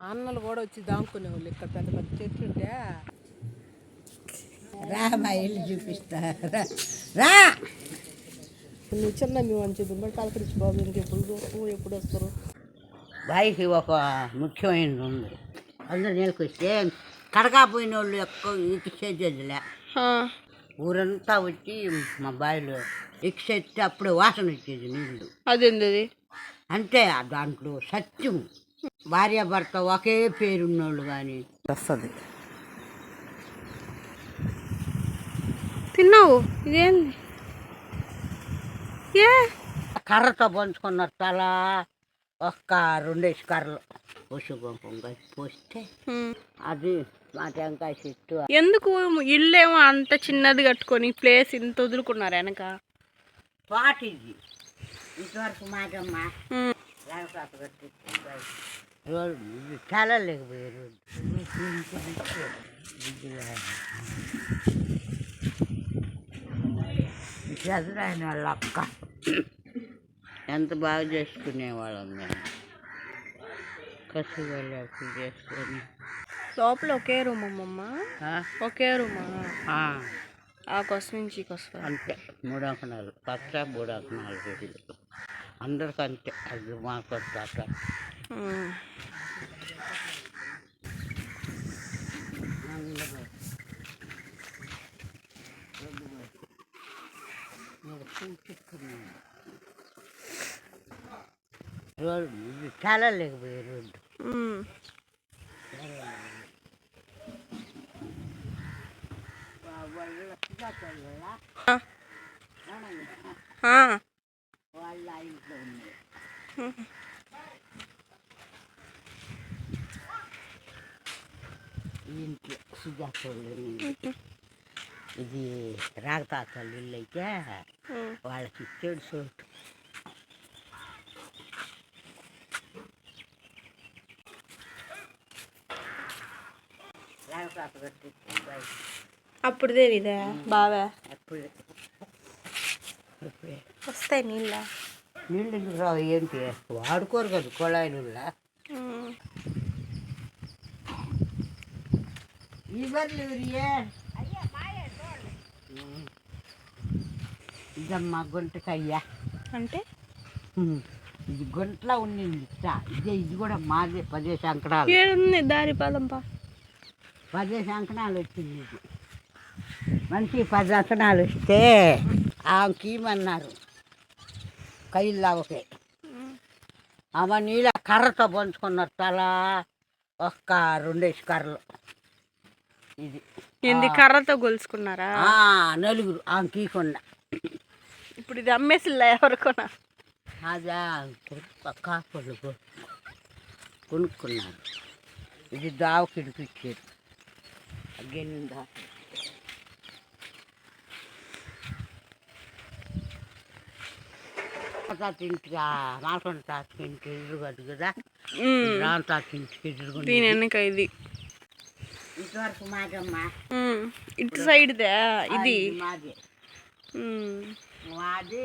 అన్నలు కూడా వచ్చి దాముకునే వాళ్ళు ఇక్కడ పెద్ద పెద్ద చెట్లు ఉంటే. రా మా ఇల్లు చూపిస్తా. రా. రా. నువ్వు చిన్న మేము అని చెప్పి. మరి కలకరించి బాబు ఇంక ఎప్పుడు ఎప్పుడు వస్తారు? బాయికి ఒక ముఖ్యమైనది ఉంది అందరు నేర్కొస్తే కడకాపోయిన వాళ్ళు ఎక్కువ ఎక్కిసేదిలే ఊరంతా వచ్చి మా ఎక్కిసేస్తే అప్పుడే వాసన వచ్చేది నీళ్ళు అదేంది అంతే ఆ దాంట్లో సత్యం. భార్యాభర్త ఒకే పేరున్నోళ్ళు కానీ వస్తుంది. తిన్నావు? ఇదేంది? ఏ? కర్రతో పంచుకున్నారు తల ఒక్క రెండేసి కర్రలు. పశు కుంకుమ కలిపి పోస్తే. అది మా టెంకాయ చెట్టు. ఎందుకు? ఇల్లేమో అంత చిన్నది కట్టుకొని ప్లేస్ ఇంత వదులుకున్నారు వెనక. పాటిది ఇంతవరకు మాటమ్మ హ్మ్. లేకపోతే కట్టి రోడ్డు ఇది చాలా లేకపోయే రోడ్డు చదురాయన వాళ్ళ అక్క. ఎంత బాగా చేసుకునేవాళ్ళం మేము కసి వాళ్ళకి చేసుకొని. లోపల ఒకే రూమ్ అమ్మమ్మ ఆ? ఒకే రూమా? ఆ, కొస నుంచి కొస అంతే. మూడు అంకణాలు పచ్చ మూడు అంకణాలు రోజులు అందరికి అంతే అది మాకు. రోడ్డు ఇది చాలా లేకపోయే రోడ్డు. వాళ్ళ ఇంట్లో ఉంది ఈ ఇంట్లో సుజాత వాళ్ళ ఇల్లు. ఇది రాగతాతల ఇల్లు అయితే హ్మ్. వాళ్ళకి ఇచ్చాడు చోటు రాగతాత కట్టించాడు బయట. అప్పుడు తెలీదా బావా అప్పుడే అప్పుడే వస్తాయి నీళ్ళ నీళ్ళు ఎందుకు రావు ఏంటి వాడుకోరు కదా కుళాయి నీళ్ళ హ్మ్. ఈ బర్రెలు ఎవరియే ఇదమ్మా గుంటకయ్యా అంటే ఉమ్. ఇది గుంటలో ఉండింది ఇచ్చా. ఇదే ఇది కూడా మాదే పదే సంకటాలు ఏడుంది దారి పాలంపా పదే సంకటాలు వచ్చింది ఇది మనిషి పది రసనాలు వస్తే ఆమెకీమన్నారు కైల్లావకే ఆమె నీళ్ళ కర్రతో పంచుకున్నారు తల ఒక్క రెండేసి కర్రలు. ఇది. ఏంది కర్రతో గొలుసుకున్నారా నలుగురు ఆమె కీకుండా ఇప్పుడు ఇది అమ్మేసిల్లా ఎవరికొనా? అదా కాపళ్ళు కొనుక్కున్నారు. ఇది దావకిడికి ఇచ్చారు అగ్గేనిందా తాత ఇంటికి మాల్కొండ తాతకి ఇంటికి ఎదురుగదు కదా. రామ్ తాత ఇంటికి ఎదురుగుండి దీని వెనక ఇది. ఇంతవరకు మాదమ్మా. ఉమ్. ఇటు సైడ్దే ఇది? మాది. మాది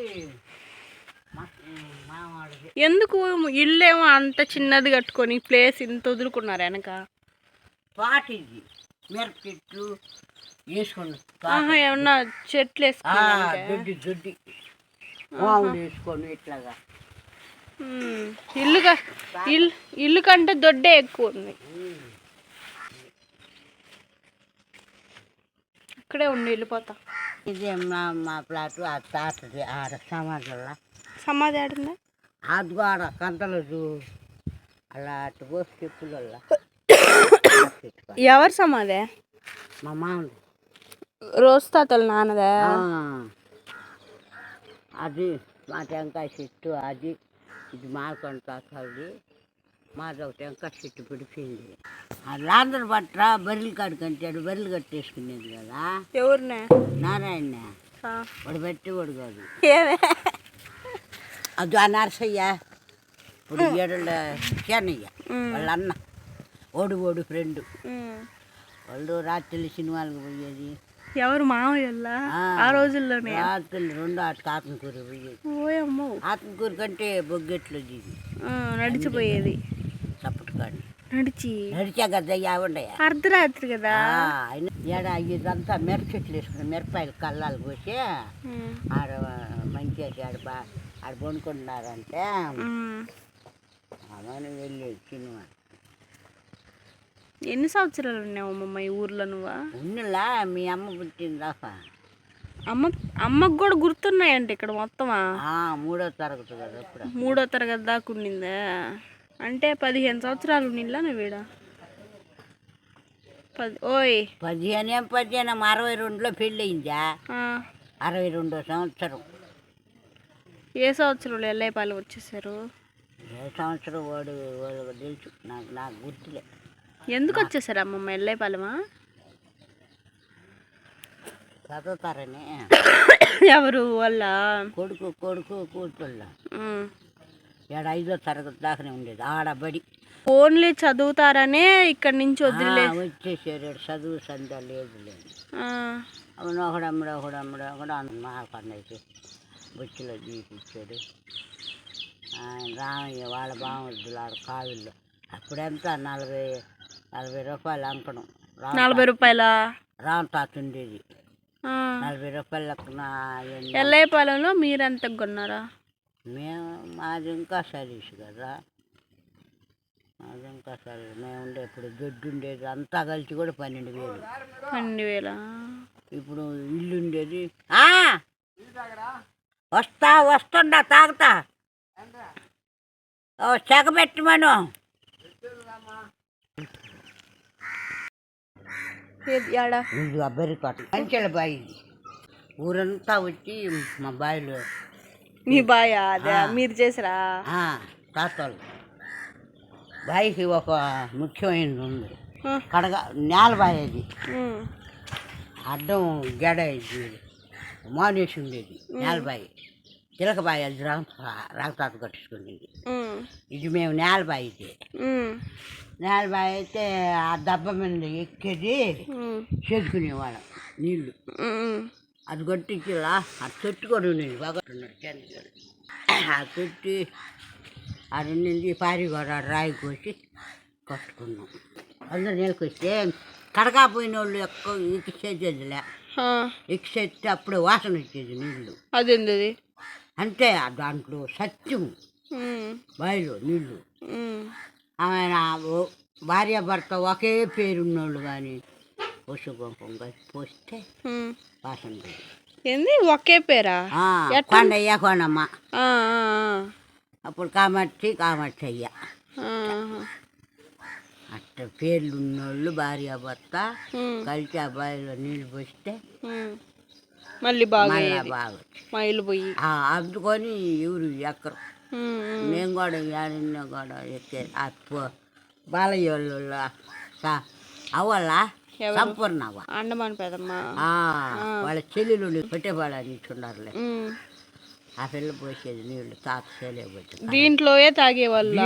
ఎందుకు ఇల్లేమో అంత చిన్నది కట్టుకొని ప్లేస్ ఇంత వదులుకున్నారు వెనక? పాటిది మిరప చెట్లు ఏమన్నా చెట్లు వేసుకున్నారా దొడ్డి దొడ్డి. ఇట్లాగా. ఉమ్. ఇల్లు క- ఇల్లు ఇల్లు కంటే దొడ్డే ఎక్కువ ఉంది. ఇక్కడే ఉండి వెళ్ళిపోతా ఇది మా మా ప్లాట్ ఆ తాతది ఆడ సమాజంలో. సమాధి ఆడిందా? కూడా కంతలు చూ- అలా అటు పోసి చెప్పులల్లా ఎవరు సమాధి? మా మామూలు రోజు తాతలు నాన్నదా? అది మా టెంకాయ చెట్టు అది ఇది మాలకొండ తాతది మాది ఒక టెంకాయ చెట్టు పిడిపోయింది. ఆ లాందరు పట్ల బర్రెలు కడుకంటాడు బర్రెలు కట్టేసుకునేది కదా. ఎవరినే? నారాయణ. వాడు పెట్టేవాడు కాదు. ఏమే? అది ఆ నరసయ్య ఇప్పుడు ఏడళ్ళ కేనయ్య వాళ్ళ అన్న. ఓడి ఓడి ఫ్రెండ్. వాళ్ళు రాత్రి సినిమాలకు పోయేది. ఎవరు మామయ్యల్లా ఆ రోజుల్లోనే? రాత్రులు రెండు ఆటకు ఆత్మకూరు పోయేది. ఓయమ్మో ఆత్మకూరు కంటే బొగ్గెట్లు నడిచిపోయేది. చప్పటి కాడి నడిచి? నడిచా కదా ఉండయా? అర్ధరాత్రి కదా? ఏడ ఇదంతా మిరప చెట్లు వేసుకుని మిరపకాయలు కళ్ళాలు పోసి ఆడ మంచిగా ఆడ బా ఆడ కొనుక్కుంటున్నారంటే ఉమ్. అవన్నీ వెళ్ళి సినిమా ఎన్ని సంవత్సరాలు ఉన్నావు అమ్మమ్మ ఈ ఊర్లో నువ్వా? ఉన్నలా మీ అమ్మ పుట్టిందాక అమ్మ అమ్మకు కూడా గుర్తున్నాయంట ఇక్కడ మొత్తమా? మూడో తరగతి కదా ఇప్పుడు. మూడో తరగతి దాకా ఉండిందా అంటే పదిహేను సంవత్సరాలు ఉండిల్లా నువ్వు ఈడ? పది ఓయ్. పదిహేను ఏం పదిహేను అరవై రెండులో పెళ్ళయిందా? ఆ, అరవై రెండో సంవత్సరం. ఏ సంవత్సరంలో ఎల్లయ్యపాలెం వచ్చేసారు? ఏ సంవత్సరం వాడు వాళ్ళకి తెలుసు నాకు నాకు గుర్తులే. ఎందుకు వచ్చేసారు అమ్మమ్మ ఎల్లయ్యపాలెమా చదువుతారని. ఎవరు వాళ్ళ? కొడుకు కొడుకు కూతుళ్ళ. ఏడ ఐదో తరగతి దాకానే ఉండేది ఆడబడి. ఓన్లీ చదువుతారనే ఇక్కడి నుంచి వదిలే వచ్చేసారు చదువు సంధ్య లేదు లేదు అవును ఒకడమ్మడు ఒకడమ్మడు ఒకడు మా కన్నయ్యకి బొచ్చులో తీసిచ్చాడు ఆయన రామయ్య వాళ్ళ బామర్దులు ఆడ కావిల్లో. అప్పుడెంత? నలభై నలభై రూపాయలు రామ్ నలభై రూపాయల? రామ్ తాత ఉండేది నలభై రూపాయలకు ఎల్లయ్యపాలెంలో మీరు ఎంత కొన్నారా? మేము మాది ఇంకా సర్వీస్ కదా. మాది ఇంకా సర్వీస్. మేము ఉండే ఇప్పుడు దొడ్డు ఉండేది. అంతా కలిసి కూడా పన్నెండు వేలు. పన్నెండు వేల? ఇప్పుడు ఇల్లు ఉండేది! వస్తా వస్తుండా తాగుతా. ఓ చెగ పెట్టమను ఏడా ఇది అబ్బరి కోట మంచిల బాయి ఇది. ఊరంతా వచ్చి మా బావిలో మీ బాయ్? అదే మీరు చేసారా తాతలు బాయికి ఒక ముఖ్యమైనది ఉంది. కడగ నేల బాయి అది అడ్డం గెడ ఇది మానేసి ఉండేది. నేలబాయి చిలకబాయి అది రాగతాత కట్టించుకునేది ఉమ్, ఇది మేము నేలబాయి ఇది ఉమ్, నేలబాయి అయితే ఆ దెబ్బ మీద ఎక్కేది చేసుకునేవాళ్ళం నీళ్ళు. అది కొట్టించిలా ఆ చెట్టు కూడా ఉండేది బాగా ఉన్నాడు చంద్రుడు ఆ చెట్టు అది ఉండింది పారి కూడా రాయి కోసి కట్టుకున్నాం. అందరు నీళ్ళకొస్తే కడకాపోయిన వాళ్ళు ఎక్కువ ఆ, ఎక్కిసేస్తే అప్పుడే వాసన వచ్చేది నీళ్ళు. అదేంది అంటే ఆ దాంట్లో సత్యం. బావిలో నీళ్ళు. ఆయన భార్య భర్త ఒకే పేరున్నోళ్ళు కానీ పశు కుంకుమ కలిసి పోస్తే. వాసన. ఏంది ఒకే పేరా? కొండయ్య కొండమ్మ అప్పుడు కామర్చి కామర్చి అయ్య అట్ట పేర్లు ఉన్నోళ్ళు భార్య భర్త కలిసి ఆ బావిలో నీళ్ళు పోస్తే. మళ్ళీ బాగా. బాగా అందుకొని ఎవరు ఎక్కరు. మేము కూడా ఏడన్నా కూడా ఎక్కే వాళ్ళు అవ్వాల? సంపూర్ణవ్వ. అండమాన్ పెదమ్మ ఆ, వాళ్ళ చెల్లెలు పెట్టేవాళ్ళ ఉమ్. ఆ పిల్ల పోసేది నీళ్ళు పోతుంది దీంట్లోయే తాగేవాళ్ళ?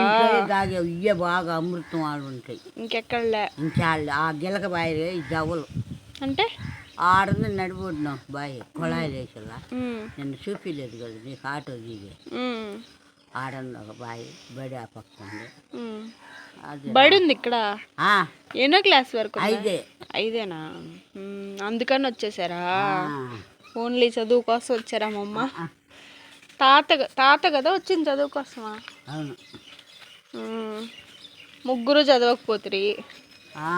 దాగే ఇయ్య బాగా అమృతం వాళ్ళు ఉంటాయి. ఇంకెక్కడలే? ఇంకా ఆ గిలక బాయి దవ్వలు అంటే? ఆడుంది నడిపోతున్నాం బాయి కుళాయిలు వేసేలా నిన్ను చూపించలేదు కదా నీకు ఆటో దిగి. ఆడంది ఒక బాయి బడి ఆ పక్క ఉంది. ఉమ్. అది బడి ఉంది ఇక్కడ? ఆ, ఎన్నో క్లాస్ వరకు ఉందా? ఐదే. ఐదేనా? అందుకని వచ్చేసారా? ఆ, ఓన్లీ చదువు కోసం వచ్చారా మా అమ్మ? తాత తాత కదా వచ్చింది చదువు కోసమా? అవును. ముగ్గురు చదవకపోతురి. ఆ,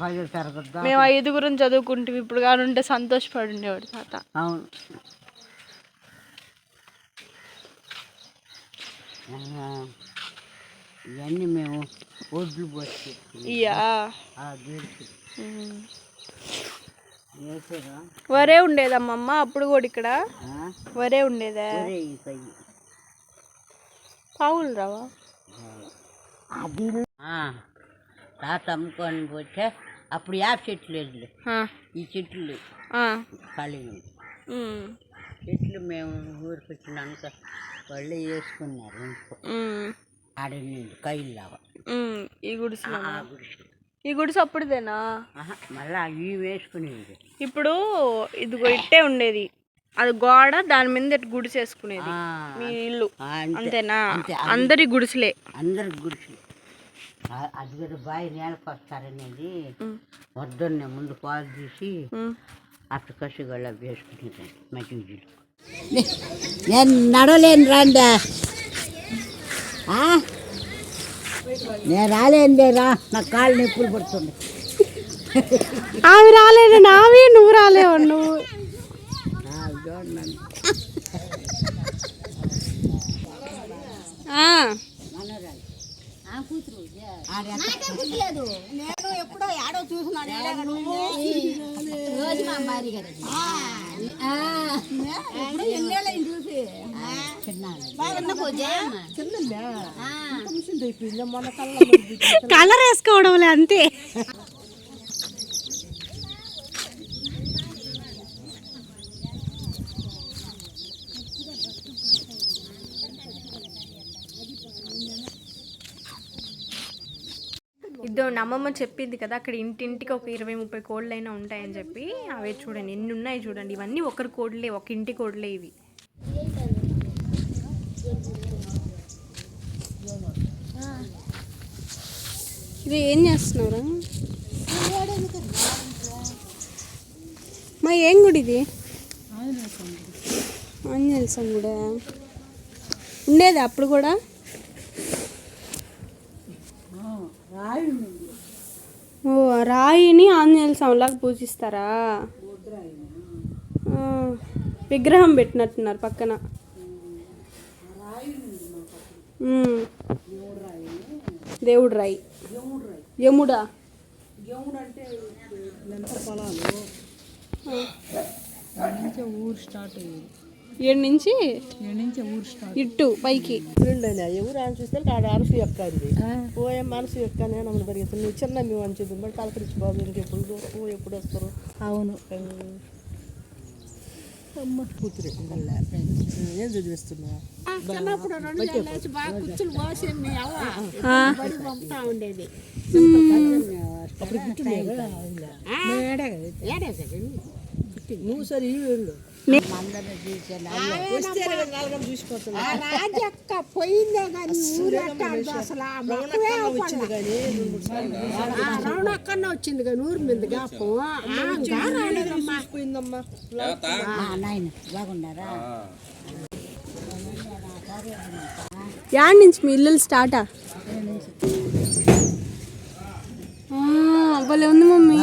పదో తరగతి దాకా. మేము ఐదుగురం చదువుకుంటే ఇప్పుడు కానుంటే సంతోషపడి ఉండేవాడు తాత. అవును. ఇవన్నీ మేము ఒడ్లు పోసి వరే ఉండేదమ్మమ్మ అప్పుడు కూడా ఇక్కడ? వరే ఉండేదా? పావులు రావా? అది తాత అమ్ముకొని పోతే అప్పుడు యాప చెట్లు లేదు ఈ చెట్లు ఖాళీ చెట్లు మేము ఊరికి వచ్చినాక వాళ్ళు వేసుకున్నారు. కైల్లాగా ఉమ్, ఈ గుడిసెలో గుడిసె. ఈ గుడిసె అప్పుడుదేనా? మళ్ళా ఇవి వేసుకునేది. ఇప్పుడు ఇదిగో ఇట్టే ఉండేది. అది గోడ దాని మీద గుడిసె వేసుకునేది. మీ ఇల్లు. అంతేనా? అంతే. అందరి గుడిసెలే. అందరికి గుడిసి అది కూడా బావి నేలకు వస్తారనేది వద్దన్నే ముందు పాలు తీసి. అట్లా కసిగళ్ళ వేసుకునేది మజ్జిగలు నేను నడవలేను రాండా. నేను రాలేందే రా నా కాళ్ళు నొప్పులు పడుతుంది ఆమె రాలేదు నావి నువ్వు రాలేవు నువ్వు? నేను ఎప్పుడో ఏడో చూసినాను రోజు మా భార్య కదా ఎప్పుడు ఎన్నేళ్ళని చూసి? చిన్న పూజ చిన్న ఆ. మిషన్ అయిపోయింది మన కళ్ళ కలర్ వేసుకోవడంలే అంతే. ఇద్దండి అమ్మమ్మ చెప్పింది కదా అక్కడ ఇంటింటికి ఒక ఇరవై ముప్పై కోడ్లైనా ఉంటాయని చెప్పి అవే చూడండి ఎన్ని ఉన్నాయి చూడండి ఇవన్నీ ఒకరి కోడ్లే ఒక ఇంటి కోడ్లే ఇవి. ఇది ఏం చేస్తున్నారా? మా ఏం గుడి ఇది? ఆంజనేయ గుడా? ఉండేది అప్పుడు కూడా? ఓ రాయిని ఆంజనేయ స్వామిలాగా పూజిస్తారా? విగ్రహం పెట్టినట్టున్నారు పక్కన. దేవుడు రాయి. యముడా? ఊరు స్టార్ట్ అయ్యింది ఏడు నుంచి ఇట్టు పైకి. రెండైనా ఎవరు అని చూస్తే ఆడ అరసు ఎక్కంది ఓ ఏం మనసు ఎక్కానే నమ్మని పరిగెత్తాను నువ్వు చిన్న మేము అని చెప్పి మరి పలకరించి బాబు ఇంకెప్పుడు ఓ ఎప్పుడు వస్తారు? అవును. అమ్మ కూతురే మళ్ళా ఏం చదివిస్తున్నా నువ్వు కానీ అసలు ఆ వచ్చింది కానీ రవణక్కన్న వచ్చింది కానీ ఊరి మీద యాడ్ నుంచి మీ ఇల్లు స్టార్టా భలే ఉంది మమ్మీ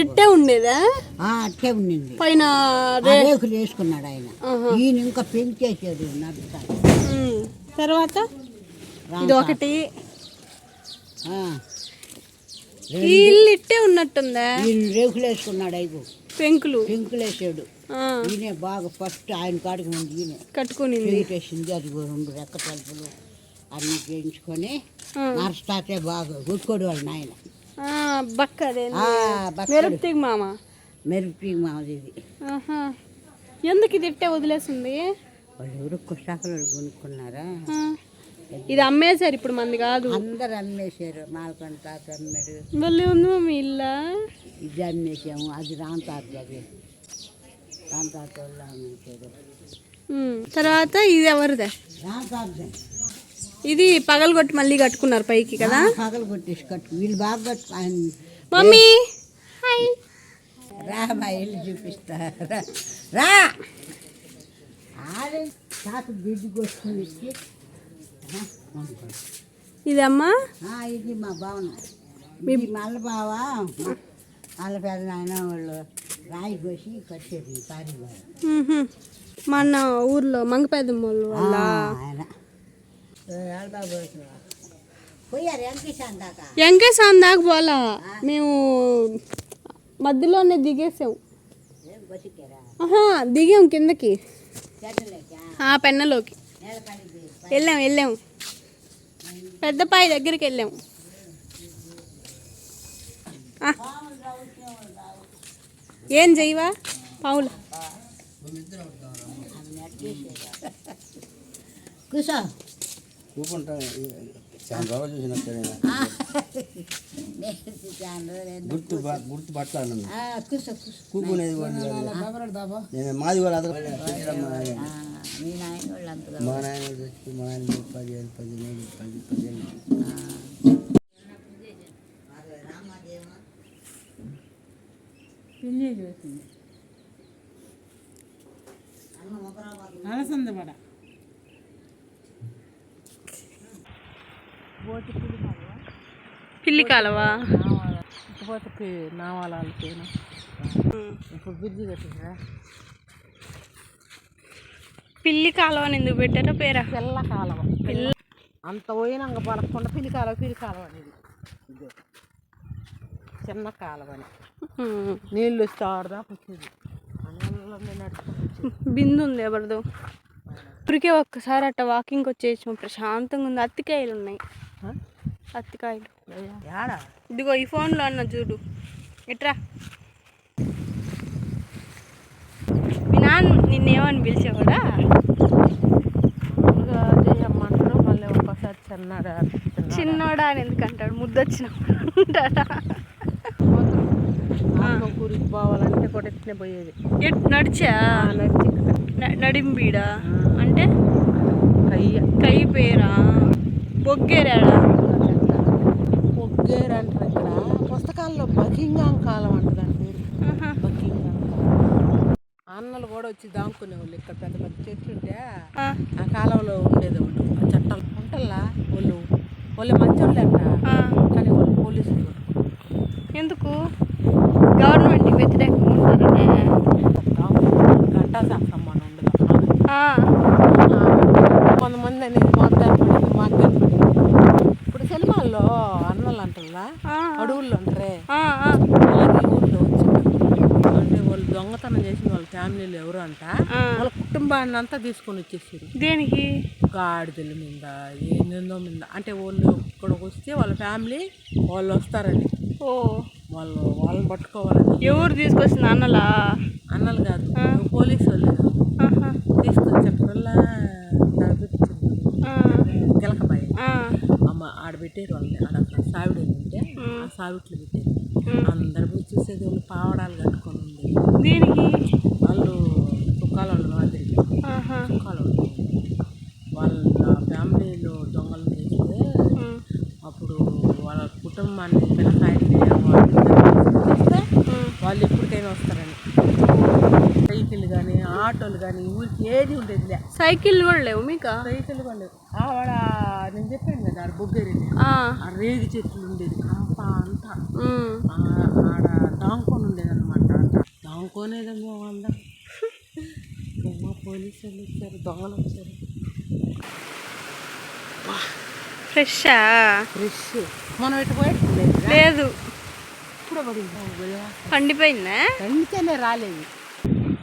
ఇట్టే ఉండేదా? అట్టే ఉండింది. పైన రేకులు వేసుకున్నాడు ఆయన. ఈయన ఇంకా పెంచేసాడు నడుస్తా ఉమ్, తర్వాత? ఇది ఒకటి. ఇల్లు ఇట్టే ఉన్నట్టుందా? ఈయన రేకులు వేసుకున్నాడు అయిపో. పెంకులు. పెంకులు వేసాడు. ఈయనే బాగా ఫస్ట్ ఆయన కాడికి ముందు ఈయన. కట్టుకునింది. పెంకేసింది అది రెండు రెక్క తలుపులు అన్ని చేయించుకొని ఆ. నరస్తాతే బాగా గుట్టుకోడు వాళ్ళ నాయన. బక్క. మెరుపుతీగ మామ. మెరుపు మాది ఇది. ఎందుకు ఇది ఇట్టే వదిలేసింది? వాళ్ళు ఎవరు కుషాకులు కొనుక్కున్నారా? ఇది అమ్మేశారు ఇప్పుడు మంది కాదు. అందరు అమ్మేశారు. నాలుగు తాత అమ్మాడు. భలే ఉంది మమ్మీ ఇల్లా? ఇది అమ్మేసాము అది రామ్ తాత అది. రామ్ తాత వాళ్ళు అమ్మేశారు. తర్వాత ఇది ఎవరిదే? రామ్ తాత ఇది పగలగొట్టి మళ్ళీ కట్టుకున్నారు పైకి కదా? పగలు కొట్టేసి కట్టు వీళ్ళు బాగా కట్టు మమ్మీ! హాయ్! రా మా ఇల్లు చూపిస్తా. రా. తాత బిడ్డకి వస్తుంది ఇది అమ్మా ఇది మా భవనం. ఇది మల్ల బావ. వాళ్ళ పెద్ద నాయన వాళ్ళు రాయి కోసి కట్టేది పారి. మన ఊర్లో మంగపేదమ్మ వాళ్ళు వాళ్ళ ఆయన పోయారు వెంకటేశాన్ దాకా వెంకటేశ్వర దాకా పోలా. మేము మధ్యలోనే దిగేసాం. ఆహా దిగాం కిందకి. ఆ పెన్నలోకి. వెళ్ళాం వెళ్ళాం. పెద్దపాయి దగ్గరికి వెళ్ళాం. ఏం చెయ్యవా? పావులు. కూసా. కూకుంటా చాలా రోజులు చూసినట్టు నేను చాలా రోజులైంది. గుర్తు బా- గుర్తు పట్టాను ఆ, కూర్చో కూర్చో. కూకునేది కూడా లేదు. నేను మాది కూడా అదే పెట్టిరమ్మా. ఆ, మీ నాయన వాళ్ళు అంతగా మా నాయన వచ్చి మా నాయన పదిహేను పదిహేను పది పదిహేను పిల్లి కాలవా? ఇకపోతే నావాలాలు పోయినా. ఇప్పుడు బ్రిడ్జి కట్టిందా పిల్లి కాలువ అని ఎందుకు పెట్టారో పేరా? పిల్ల కాలువ. పిల్ల అంత పోయినాక పడకుండా పిల్లి కాలువ పిల్లి కాలువ అనేది. ఇదే. చిన్న కాలువ అని ఉమ్. నీళ్ళు వస్తే ఆడదాకా వచ్చేది. బిందు ఉంది ఎవరిదో. ఇప్పటికే ఒక్కసారి అట్ట వాకింగ్కి వచ్చేసి ప్రశాంతంగా ఉంది. అత్తికాయలు ఉన్నాయి? అత్తికాయలు. ఇదిగో ఈ ఫోన్లో అన్న చూడు. ఎట్రా? మీ నాన్న నిన్నేమని పిలిచేవాడా? మామూలుగా చేయమ్మంటాడు మళ్ళీ ఒక్కోసారి చిన్నాడు చిన్నోడా అని ఎందుకు అంటాడు ముద్దొచ్చినప్పుడు అంటాడా ఊరికి పోవాలంటే కూడా ఎట్నే పోయేది. ఎట్ నడిచా? నడిచి నడింబీడా? అంటే? కయ్య. కై పేరా? బొగ్గేరాడా? ఒగ్గేరు అంటారు ఇక్కడ. పుస్తకాల్లో బకింగాం కాలం అంట దాని పేరు. ఆహా. బకింగాం అన్నలు కూడా వచ్చి దాముకునే వాళ్ళు ఇక్కడ పెద్ద పెద్ద చెట్లు ఉంటే. ఆ, కాలంలో ఉండేది ఒకటి. ఆ చట్టాలు ఉంటల్లా? వాళ్ళు వాళ్ళు మంచోళ్ళే అంట. కానీ వాళ్ళు పోలీసులు ఎందుకు? గవర్నమెంట్కి వ్యతిరేకంగా ఉంటారనే గంటా ఉండదు కొంతమంది అనేది మాకు కనపడింది మాకు కనపడింది ఇప్పుడు సినిమాల్లో ఆ, అడవుల్లో వచ్చింది అంటే వాళ్ళు దొంగతనం చేసిన వాళ్ళ ఫ్యామిలీలో ఎవరు అంట. వాళ్ళ కుటుంబాన్ని అంతా తీసుకొని వచ్చేసారు. దేనికి? గాడిదల మీద ఏందో మీద. అంటే వాళ్ళు ఇక్కడికి వస్తే వాళ్ళ ఫ్యామిలీ వాళ్ళు వస్తారని. ఓ. వాళ్ళు వాళ్ళని పట్టుకోవాలని. ఎవరు తీసుకొచ్చింది అన్నలా? అన్నలు కాదు పోలీసు వాళ్ళు. ఆ, కిలకబాయి ఆ. అమ్మ ఆడ పెట్టారు వాళ్ళని ఆడ అక్కడ సావిడి ఉంటే ఆ సావిట్లు పెట్టారు అందరు పోయి చూసేది వాళ్ళు పావడాలు కట్టుకొని ఉంది దేనికి? వాళ్ళు చుక్కాల వాళ్ళు మాదిరి. చుక్కాల వాళ్ళు వాళ్ళ ఫ్యామిలీలో దొంగలు చేస్తే అప్పుడు వాళ్ళ కుటుంబాన్ని ఉమ్. వాళ్ళు ఎప్పటికైనా వస్తారని. సైకిల్ కానీ ఆటోలు కానీ ఊరికి ఏది ఉండేది లే. సైకిల్ కూడా లేవు మీకు? సైకిల్ కూడా ఆవిడ నేను చెప్పాను కదా ఆడ బొగ్గేరిని ఆ, రేగి చెట్లు ఉండేది కాంప అంతా. ఆడ దాంకొని ఉండేది అనమాట అంట. దాంకోనేదేమో వాళ్ళ ఏమో పోలీసు వాళ్ళు వచ్చారు దొంగలు వచ్చారు. ఫ్రెషా ఫ్రెష్. మనం ఇటు పోయి లేదు ఇప్పుడు పడింది పండిపోయిందా? అందుకనే రాలేదు.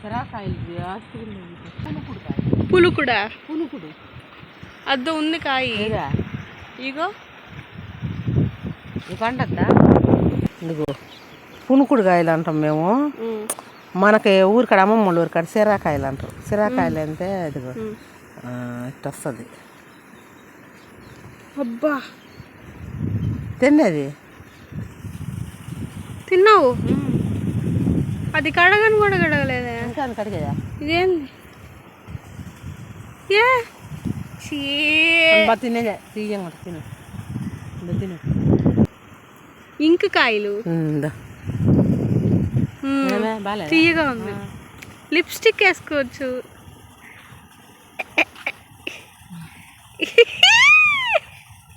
సిరాకాయలు కాయ పులుకుడా పునుకుడు అద్దు ఉంది కాయి. ఇగో. అంటద్దా ఇదిగో పునుకుడు కాయలు అంటాం మేము మనకి ఊరికాడ అమ్మమ్మ వాళ్ళ ఊరికాడ సిరాకాయలు అంటారు. సిరాకాయలు అంటే ఇదిగో. ఇట్ట వస్తుంది. అబ్బా. తినేది తిన్నావు? అది కడగని కూడా కడగలేదే. ఇంకా కడిగేదా ఇదేంది? ఏ? చీ తిను. తిను. ఇంక కాయలు. తీయగా ఉంది. లిప్స్టిక్ వేసుకోవచ్చు.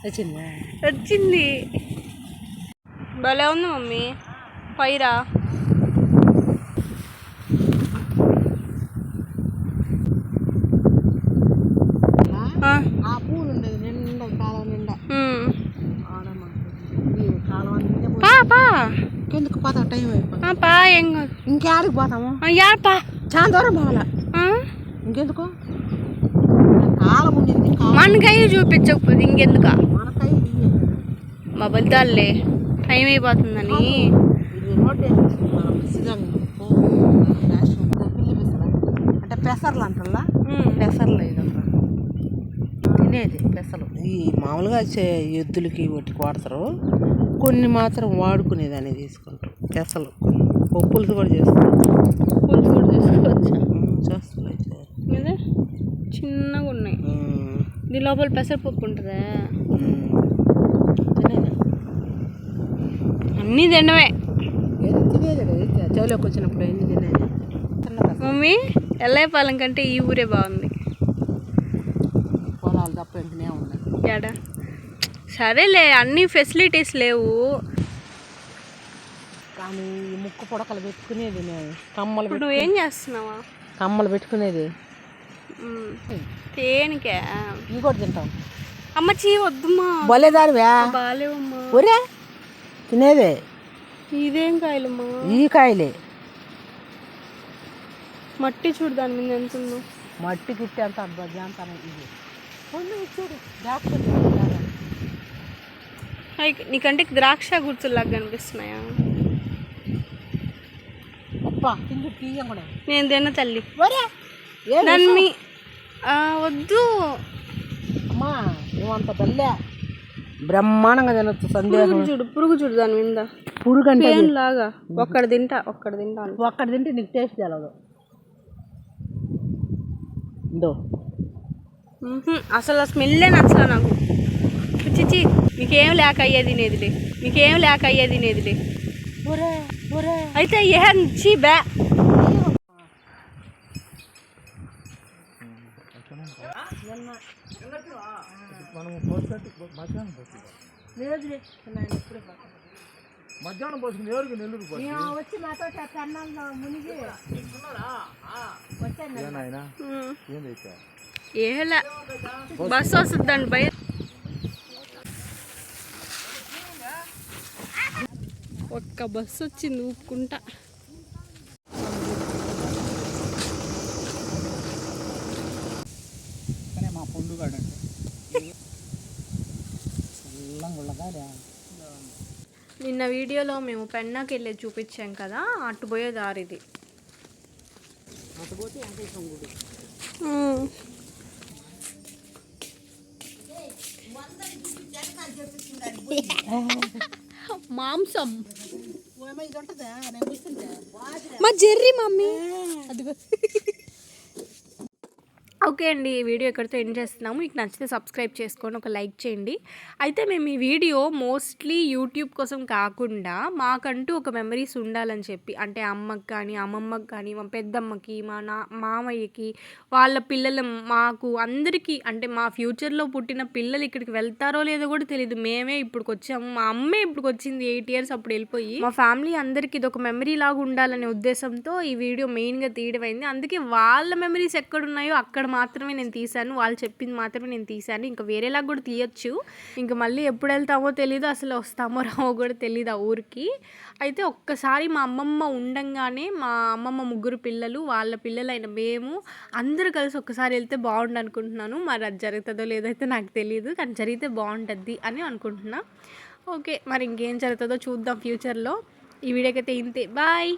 వచ్చిందా? వచ్చింది. భలే ఉంది మమ్మీ. పైరా ఆ, ఆ పూలు ఉండేది నిండా కాలం నిండా ఉమ్. ఆడమ్మ ఈ కాలం నిండా పా పా ఎందుకు పోతా టైం అయిపోయింది ఆ, పా ఏం కాదు. ఇంకేడికి పోతాము? పా. చాలా దూరం పోవాలా? ఇంకెందుకు? కాలం ఉండింది మనకై చూపించకపోతే ఇంకెందుక? మనకై మా బద్దాలే టైం అయిపోతుందని. అంటే పెసర్లు అంటల్లా. పెసర్లు ఇదంతా తినేది పెసలు ఈ మామూలుగా ఎద్దులకి వాటికి వాడతారు. కొన్ని మాత్రం వాడుకునేదాన్ని తీసుకుంటారు. పెసలు పప్పులు కూడా చేస్తారు పులుసు కూడా చేసుకోవచ్చు? అయితే. కదా చిన్నగా ఉన్నాయి. దీని లోపల పెసరపప్పు ఉంటుందా? అన్నీ తినవే చెవులోకి వచ్చినప్పుడు ఏంది తినేది. మమ్మీ ఎల్లయ్యపాలెం కంటే ఈ ఊరే బాగుంది. పొలాలు తప్ప ఇంకనే ఉన్నాయి. సరేలే అన్ని ఫెసిలిటీస్ లేవు. కానీ ముక్కు పొడకలు పెట్టుకునేది నేను. కమ్మలు ఇప్పుడు నువ్వేం చేస్తున్నావా? కమ్మలు పెట్టుకునేది. దేనికే ఇవి కూడా తింటాం. అమ్మ చీ వద్దుమా. బలేదారివా బాలేవమ్మా. ఒరే తినేదే. ఇదేం కాయలమ్మా? ఈ కాయలే. మట్టి చూడు దాని మీద ఎంత ఉందో. మట్టి గిట్టి అంత జాంతానం ఇది. చూడు అయ్, నీకంటే ద్రాక్ష గుర్తులాగా కనిపిస్తున్నాయా అబ్బా తిండి తీయం కూడా నేను తిన్న తల్లి. ఆ, వద్దు. అమ్మా నువ్వంత బ్రహ్మాండంగా తినొచ్చు సందేహం. పురుగు చూడు పురుగు చూడు దాని మీద. పురుగంటే పేన్ లాగా. ఒక్కడ తింటా ఒక్కడ తింటాను ఒక్కడ తింటే నీకు టేస్ట్ తెలదు ఇందో. అసలు ఆ స్మెల్లే నచ్చలా నాకు. చిచి నీకేం లేక అయ్యే తినేదిలే. నీకేం లేక అయ్యే తినేదిలే ఒరే ఒరే అయితే ఏ చి బ్యా వచ్చి నాతో కన్నాల్లో మునిగి ఏలా. బస్సు వస్తుందండి బయట ఒక్క బస్సు వచ్చింది ఊపుకుంటా మా పొండు నిన్న వీడియోలో మేము పెన్నాకి వెళ్ళి చూపించాం కదా అటు పోయే దారి ఇది. ఉమ్. మాంసం. మా జెర్రీ మమ్మీ. అదిగో. ఓకే అండి ఈ వీడియో ఇక్కడితో ఎండ్ చేస్తున్నాము. మీకు నచ్చితే సబ్స్క్రైబ్ చేసుకొని ఒక లైక్ చేయండి. అయితే మేము ఈ వీడియో మోస్ట్లీ యూట్యూబ్ కోసం కాకుండా మాకంటూ ఒక మెమరీస్ ఉండాలని చెప్పి అంటే అమ్మకి కానీ అమ్మమ్మకి కానీ మా పెద్దమ్మకి మా నా మామయ్యకి వాళ్ళ పిల్లలు మాకు అందరికీ అంటే మా ఫ్యూచర్లో పుట్టిన పిల్లలు ఇక్కడికి వెళ్తారో లేదో కూడా తెలియదు మేమే ఇప్పుడు వచ్చాము. మా అమ్మే ఇప్పుడు వచ్చింది ఎయిట్ ఇయర్స్ అప్పుడు వెళ్ళిపోయి. మా ఫ్యామిలీ అందరికీ ఇది ఒక మెమరీ లాగా ఉండాలనే ఉద్దేశంతో ఈ వీడియో మెయిన్గా తీయడం అయింది అందుకే వాళ్ళ మెమరీస్ ఎక్కడున్నాయో అక్కడ మాత్రమే నేను తీశాను వాళ్ళు చెప్పింది మాత్రమే నేను తీశాను. ఇంకా వేరేలాగా కూడా తీయొచ్చు. ఇంకా మళ్ళీ ఎప్పుడు వెళ్తామో తెలీదు అసలు వస్తామో రామో కూడా తెలియదు ఆ ఊరికి. అయితే ఒక్కసారి మా అమ్మమ్మ ఉండంగానే మా అమ్మమ్మ ముగ్గురు పిల్లలు వాళ్ళ పిల్లలైన మేము అందరూ కలిసి ఒక్కసారి వెళ్తే బాగుండు అనుకుంటున్నాను. మరి అది జరుగుతుందో లేదైతే నాకు తెలియదు కానీ జరిగితే బాగుంటుంది అని అనుకుంటున్నా. ఓకే మరి ఇంకేం జరుగుతుందో చూద్దాం ఫ్యూచర్లో. ఈ వీడియోకి అయితే ఇంతే. బాయ్!